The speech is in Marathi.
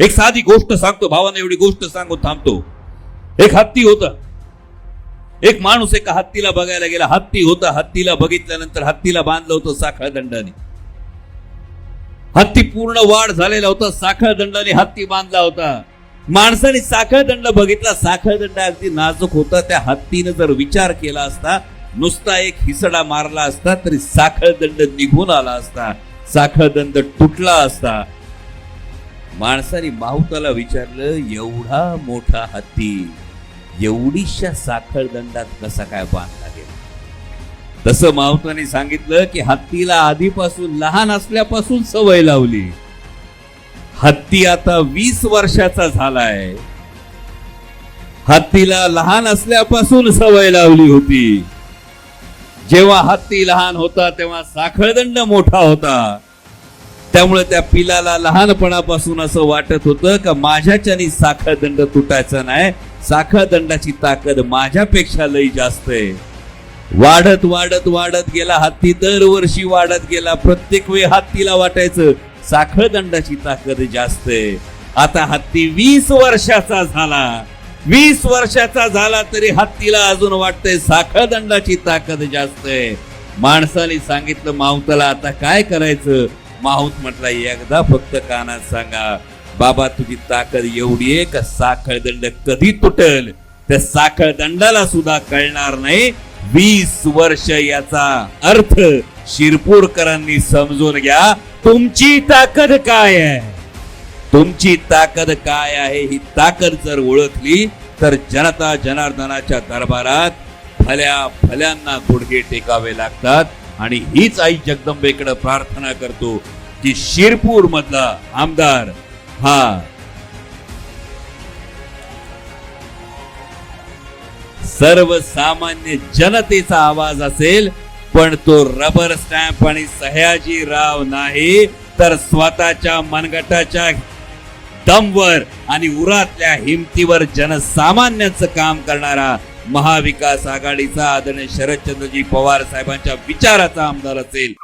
एक साधी गोष्ट सांगतो भावाने एवढी गोष्ट सांगून थांबतो. एक हत्ती होता. एक माणूस एका हत्तीला बघायला गेला. हत्ती होता हत्तीला बघितल्यानंतर हत्तीला बांधलं होतं साखळ दंडाने. हत्ती पूर्ण वाढ झालेला होता साखळ दंडाने हत्ती बांधला होता. माणसाने साखळ दंड बघितला. साखळ दंड अगदी नाजूक होता. त्या हत्तीनं जर विचार केला असता नुसता एक हिसडा मारला असता तरी साखळ दंड निघून आला असता. साखळ दंड तुटला असता. माणसाने माहुताला विचारलं एवढा मोठा हत्ती एवढीशा साखळ दंडात कसा काय बांधला गेला? तसं माहुताने सांगितलं की हत्तीला आधीपासून लहान असल्यापासून सवय लावली. हत्ती आता वीस वर्षाचा झालाय. हत्तीला लहान असल्यापासून सवय लावली होती. जेव्हा हत्ती लहान होता तेव्हा साखळदंड मोठा होता. त्यामुळे त्या पिलाला लहानपणापासून असं वाटत होतं का माझ्याच्यानी साखळदंड तुटायचा नाही. साखळदंडाची ताकद माझ्यापेक्षा लई जास्त आहे. वाढत वाढत वाढत गेला हत्ती दरवर्षी वाढत गेला. प्रत्येक वेळी हत्तीला वाटायचं साखळदंडाची ताकद जास्त आहे. आता हत्ती वीस वर्षाचा झाला. वीस वर्षाचा झाला तरी हत्तीला अजून वाटतंय साखळदंडाची ताकद जास्त आहे. माणसाने सांगितलं माऊताला आता काय करायचं? माहुत म्हटला एकदा फक्त कानात सांगा बाबा तुझी ताकद एवढी आहे का? साखळदंड कधी तुटल? त्या साखळदंडाला सुद्धा कळणार नाही. वीस वर्ष याचा अर्थ शिरपूरकरांनी समजून घ्या तुमची ताकद काय आहे? तुमची ताकद काय आहे? ही ताकद जर ओळखली तर जनता जनार्दनाच्या दरबारात फल्या फल्यांना गुडघे टेकावे लागतात. आणि हीच आई जगदंबेकडे प्रार्थना करतो की शिरपूर मधला आमदार हा सर्वसामान्य जनतेचा आवाज असेल पण तो रबर स्टॅम्प आणि सह्याजी राव नाही तर स्वतःच्या मनगटाच्या दमवर आणि उरातल्या हिमतीवर जनसामान्याचं काम करणारा महाविकास आघाडीचा आदरणीय शरदचंद्रजी पवार साहेबांच्या विचाराचा आमदार असेल.